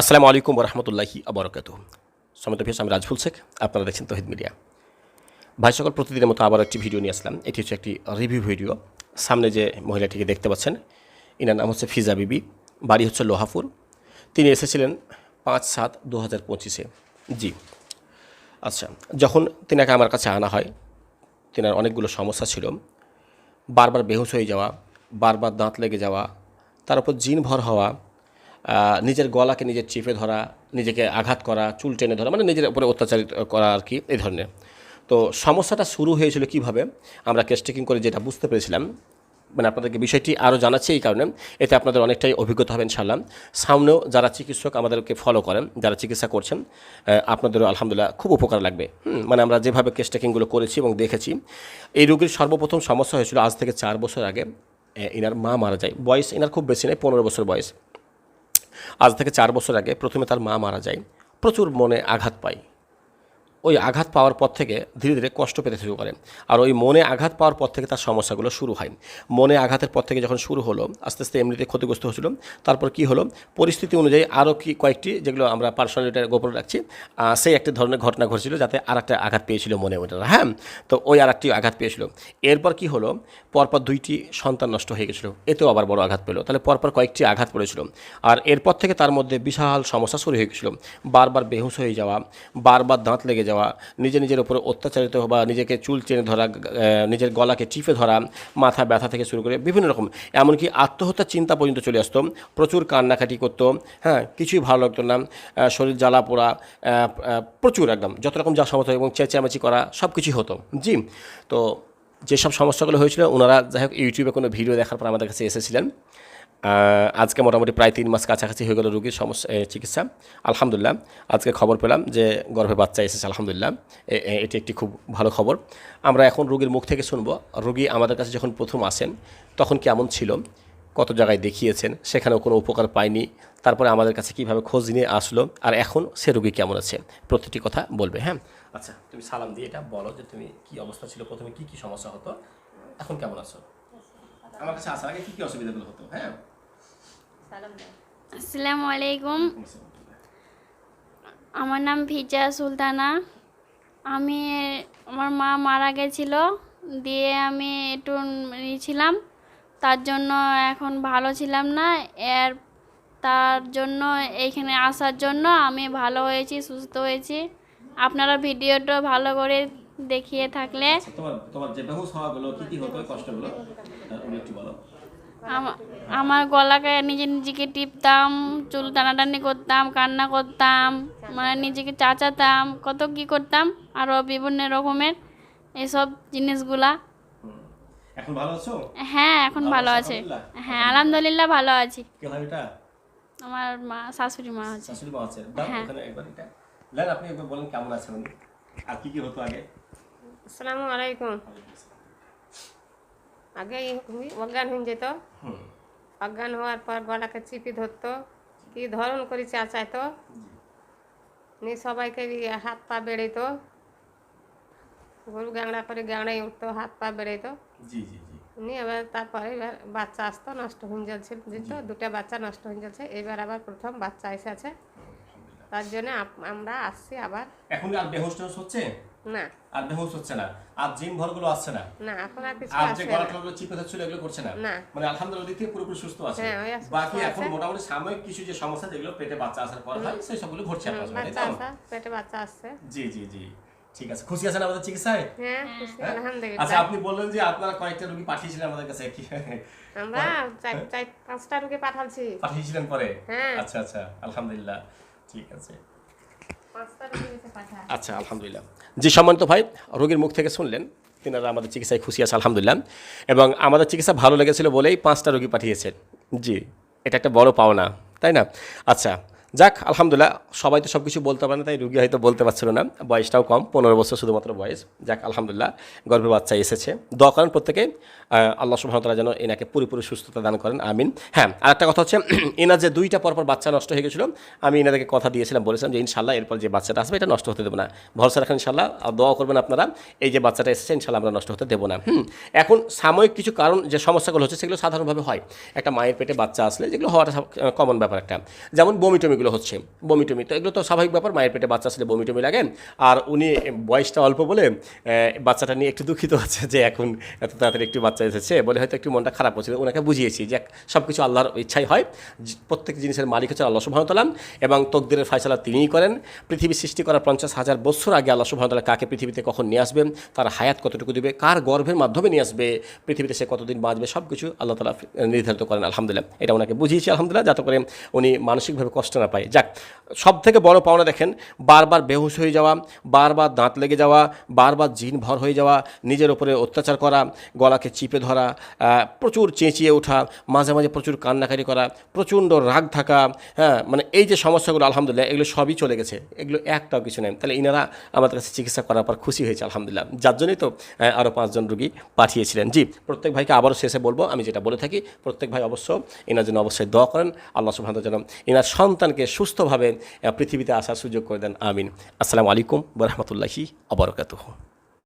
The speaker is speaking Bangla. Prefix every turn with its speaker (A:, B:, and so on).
A: আসসালামু আলাইকুম রহমতুল্লাহি আবরকাত। সমিত ভিস আমি রাজফুল শেখ, আপনারা দেখছেন তহিদ মিডিয়া। ভাই সকল, প্রতিদিনের মতো আবার একটি ভিডিও নিয়ে আসলাম। এটি হচ্ছে একটি রিভিউ ভিডিও। সামনে যে মহিলাটিকে দেখতে পাচ্ছেন, ইনার নাম হচ্ছে ফিজা বিবি, বাড়ি হচ্ছে লোহাপুর। তিনি এসেছিলেন পাঁচ সাত দু হাজার পঁচিশে। জি। আচ্ছা যখন তিনাকে আমার কাছে আনা হয়, তিনার অনেকগুলো সমস্যা ছিল। বারবার বেহুশ হয়ে যাওয়া, বারবার দাঁত লেগে যাওয়া, তার উপর জিন ভর হওয়া নিজের গলাকে নিজের চেপে ধরা, নিজেকে আঘাত করা, চুল টেনে ধরা মানে নিজের উপরে অত্যাচার করা আর কি, এই ধরনের। তো সমস্যাটা শুরু হয়েছিল কীভাবে? আমরা কেস টেকিং করে যেটা বুঝতে পেরেছিলাম মানে আপনাদেরকে বিষয়টি আরও জানাচ্ছি এই কারণে, এতে আপনাদের অনেকটাই অভিজ্ঞতা হবে ইনশাল্লাহ সামনেও যারা চিকিৎসক আমাদেরকে ফলো করেন, যারা চিকিৎসা করছেন আপনাদেরও আলহামদুলিল্লাহ খুব উপকার লাগবে। মানে আমরা যেভাবে কেস টেকিংগুলো করেছি এবং দেখেছি, এই রোগীর সর্বপ্রথম সমস্যা হয়েছিল আজ থেকে চার বছর আগে এনার মা মারা যায়। বয়স এনার খুব বেশি নেই পনেরো বছর বয়স। আজ থেকে চার বছর আগে প্রথমে তার মা মারা যায়। প্রচুর মনে আঘাত পায়। ওই আঘাত পাওয়ার পর থেকে ধীরে ধীরে কষ্ট পেতে শুরু করে আর ওই মনে আঘাত পাওয়ার পর থেকে তার সমস্যাগুলো শুরু হয়। মনে আঘাতের পর থেকে যখন শুরু হলো, আস্তে আস্তে এমনিতে ক্ষতিগ্রস্ত হয়েছিল তারপর কি হলো? পরিস্থিতি অনুযায়ী আরও কি কয়েকটি যেগুলো আমরা পার্সোনালিটা গোপন রাখছি সেই একটি ধরনের ঘটনা ঘটেছিল যাতে আর একটা আঘাত পেয়েছিল মনে ওটা হ্যাঁ? তো ওই আর একটি আঘাত পেয়েছিল। এরপর কি হলো? পরপর দুইটি সন্তান নষ্ট হয়ে গেছিল। এতেও আবার বড় আঘাত পেল। তাহলে পরপর কয়েকটি আঘাত পড়েছিল। আর এরপর থেকে তার মধ্যে বিশাল সমস্যা শুরু হয়ে গেছিল। বারবার বেহুশ হয়ে যাওয়া, বারবার দাঁত লেগে যাওয়া নিজে নিজের উপরে অত্যাচারিত হওয়া, নিজেকে চুল চেনে ধরা নিজের গলাকে চিপে ধরা, মাথা ব্যথা থেকে শুরু করে বিভিন্ন রকম। এমনকি আত্মহত্যার চিন্তা পর্যন্ত চলে আসতো। প্রচুর কান্নাকাটি করতো। হ্যাঁ কিছুই ভালো লাগতো না। শরীর জ্বালা পোড়া প্রচুর একদম। যত রকম যা সমস্যা এবং চেঁচামেচি করা সব কিছুই হতো। জি, তো যেসব সমস্যাগুলো হয়েছিল, ওনারা যাই হোক, ইউটিউবে কোনো ভিডিও দেখার পর আমাদের কাছে এসেছিলেন। আজকে মোটামুটি প্রায় তিন মাস কাছাকাছি হয়ে গেল রোগীর সমস্যা চিকিৎসা। আলহামদুলিল্লাহ, আজকে খবর পেলাম যে গর্ভে বাচ্চা এসেছে, আলহামদুলিল্লাহ। এটি একটি খুব ভালো খবর। আমরা এখন রোগীর মুখ থেকে শুনব, রোগী আমাদের কাছে যখন প্রথম আসেন, তখন কেমন ছিল, কত জায়গায় দেখিয়েছেন, সেখানেও কোনো উপকার পায়নি, তারপরে আমাদের কাছে কীভাবে খোঁজ নিয়ে আসলো, আর এখন সে রোগী কেমন আছে, প্রতিটি কথা বলবে হ্যাঁ? আচ্ছা তুমি সালাম দিয়ে এটা বলো যে তুমি কি অবস্থা ছিল, প্রথমে কি কি সমস্যা হতো, এখন কেমন আছো? আমার কাছে আসার আগে কি কি অসুবিধাগুলো হতো হ্যাঁ?
B: আসসালামু আলাইকুম। আমার নাম ফিজা সুলতানা। আমি আমার মা মারা গেছিল দিয়ে আমি একটু নিয়েছিলাম তার জন্য এখন ভালো ছিলাম না। এর তার জন্য এইখানে আসার জন্য আমি ভালো হয়েছি সুস্থ হয়েছি। আপনারা ভিডিওটা ভালো করে দেখিয়ে থাকলে
A: আচ্ছা, তোমার তোমার যে বেহুশ হওয়াগুলো কি কি হতো কষ্টগুলো একটু বলো।
B: আমার গলাকে নিজে নিজেকে টিপতাম চুল টানাটানি করতাম কান্না করতাম মানে নিজেকে চাচাতাম কত কি করতাম আরও বিভিন্ন রকমের এসব জিনিসগুলা।
A: এখন ভালো আছো?
B: হ্যাঁ এখন ভালো আছে? হ্যাঁ আলহামদুলিল্লাহ ভালো আছি।
A: কে হয় এটা?
B: আমার মা শাশুড়ি মা আছে।
A: শাশুড়ি মা আছে। দাও
B: হ্যাঁ।
A: ওখানে একবার এটা। লেন আপনি একবার বলেন কেমন আছেন? আর কি কি হতো আগে?
C: আসসালামু আলাইকুম। আগে অজ্ঞান হয়ে যেত অজ্ঞান হওয়ার পর গলাকে চিপি ধরতো। কি ধরন করে চাচাইতো। নি সবাইকে হাত পা বেড়েতো গরু গ্যাংড়া করে গ্যাংড়াই উঠতো হাত পা
A: জি
C: নিয়ে এবার তারপরে এবার বাচ্চা আসতো নষ্ট হয়ে যাচ্ছে। দুটা বাচ্চা নষ্ট হয়ে যাচ্ছে। এবার আবার প্রথম বাচ্চা এসেছে। তার জন্য আমরা আসছি আবার।
A: এখন আর বেহুশ টেহুশ হচ্ছে?
C: না।
A: আর বেহুশ হচ্ছে না। আর জিম ভরগুলো আসছে না।
C: না এখন আর কিছু
A: আর যে গলা এগুলো করছে না। মানে আলহামদুলিল্লাহ ওদিক থেকে পুরোপুরি সুস্থ আছে।
C: হ্যাঁ,
A: বাকি এখন মোটামুটি সাময়িক কিছু যে সমস্যা যেগুলো পেটে বাচ্চা আসার পর হয় সেই সবগুলো ঘটছে আপনার সঙ্গে, তাই
C: বাচ্চা
A: তো?
C: পেটে বাচ্চা আসছে।
A: জি জি জি। ঠিক আছে। খুশি আছেন আমাদের চিকিৎসায়?
C: হ্যাঁ খুশি
A: হ্যাঁ?
C: আলহামদুলিল্লাহ।
A: আচ্ছা আপনি বললেন যে আপনারা কয়েকটা রোগী পাঠিয়েছিলেন আমাদের কাছে কি?
C: আমরা চার চার পাঁচটা রুগী পাঠাচ্ছি।
A: পাঠিয়েছিলেন পরে?
C: হ্যাঁ।
A: আচ্ছা আচ্ছা আলহামদুলিল্লাহ। ঠিক আছে। আচ্ছা আলহামদুলিল্লাহ। জি সম্মানিত ভাই রোগীর মুখ থেকে শুনলেন তিনারা আমাদের চিকিৎসায় খুশি আছে আলহামদুলিল্লাহ। এবং আমাদের চিকিৎসা ভালো লেগেছিল বলেই পাঁচটা রোগী পাঠিয়েছেন। জি এটা একটা বড় পাওনা তাই না? আচ্ছা যাক, আলহামদুলিল্লাহ, সবাই তো সব কিছু বলতে পারে না, তাই রুগী হয়তো বলতে পারছিল না। বয়সটাও কম, পনেরো বছর শুধুমাত্র বয়স। যাক, আলহামদুলিল্লাহ, গর্ভে বাচ্চা এসেছে। দোয়া করেন প্রত্যেকে আল্লাহ সুবহানাহু যেন এনাকে পুরোপুরি সুস্থতা দান করেন, আমিন। হ্যাঁ আর একটা কথা হচ্ছে, এনার যে দুইটা পরপর বাচ্চা নষ্ট হয়ে গেছিল, আমি এনাদেরকে কথা দিয়েছিলাম, বলেছিলাম যে ইনশাল্লাহ এরপর যে বাচ্চাটা আসবে, এটা নষ্ট হতে দেবো না। ভরসা রাখেন ইনশাল্লাহ দোয়া করবেন আপনারা, এই যে বাচ্চাটা এসেছে ইনশাল্লাহ আমরা নষ্ট হতে দেবো না। হুম, এখন সাময়িক কিছু কারণ, যে সমস্যাগুলো হচ্ছে, সেগুলো সাধারণভাবে হয়। একটা মায়ের পেটে বাচ্চা আসলে, যেগুলো হওয়াটা কমন ব্যাপার একটা। যেমন বমি টমিগুলো এগুলো হচ্ছে বমি টমি তো এগুলো তো স্বাভাবিক ব্যাপার, মায়ের পেটে বাচ্চা আসলে বমি টমি লাগে। আর উনি বয়সটা অল্প বলে বাচ্চাটা নিয়ে একটু দুঃখিত আছে যে এখন এত তাড়াতাড়ি একটু বাচ্চা এসেছে বলে হয়তো একটু মনটা খারাপ হচ্ছিল। ওনাকে বুঝিয়েছি যে সব কিছু আল্লাহর ইচ্ছাই হয়। প্রত্যেক জিনিসের মালিক হচ্ছে আল্লাহ সুবাহতালাম এবং তকদিরের ফয়সালা তিনিই করেন। পৃথিবী সৃষ্টি করার পঞ্চাশ হাজার বছর আগে আল্লাহ সুবাহতাল্লাহ কাকে পৃথিবীতে কখন নিয়ে আসবেন তার হায়াত কতটুকু দিবে, কার গর্ভের মাধ্যমে নিয়ে আসবে, পৃথিবীতে সে কতদিন বাঁচবে সব কিছু আল্লাহ তালা নির্ধারিত করেন, আলহামদুলিল্লাহ। এটা ওনাকে বুঝিয়েছি, আলহামদুলিল্লাহ। যাতে করে উনি মানসিকভাবে কষ্ট না পায় যাক সব থেকে বড় পাওনা দেখেন, বারবার বেহুশ হয়ে যাওয়া, বারবার দাঁত লেগে যাওয়া, বারবার জিন ভর হয়ে যাওয়া, নিজের ওপরে অত্যাচার করা, গলাকে চিপে ধরা প্রচুর চেঁচিয়ে ওঠা, মাঝে মাঝে প্রচুর কান্নাকারি করা, প্রচণ্ড রাগ থাকা হ্যাঁ মানে এই যে সমস্যাগুলো, আলহামদুলিল্লাহ, এগুলো সবই চলে গেছে। এগুলো একটাও কিছু নেই। তাহলে ইনারা আমাদের কাছে চিকিৎসা করার পর খুশি হয়েছে, আলহামদুলিল্লাহ। যার জন্যই তো আরও পাঁচজন রুগী পাঠিয়েছিলেন। জি, প্রত্যেক ভাইকে আবারও শেষে বলব, আমি যেটা বলে থাকি, প্রত্যেক ভাই অবশ্য এনার জন্য অবশ্যই দোয়া করেন। আল্লাহ তাআলা যেন এনার সন্তানকে সুস্থভাবে আহ, পৃথিবীতে আসার সুযোগ করে দেন। আমিন। আসসালামু আলাইকুম বরহমতুল্লাহি আবরকাত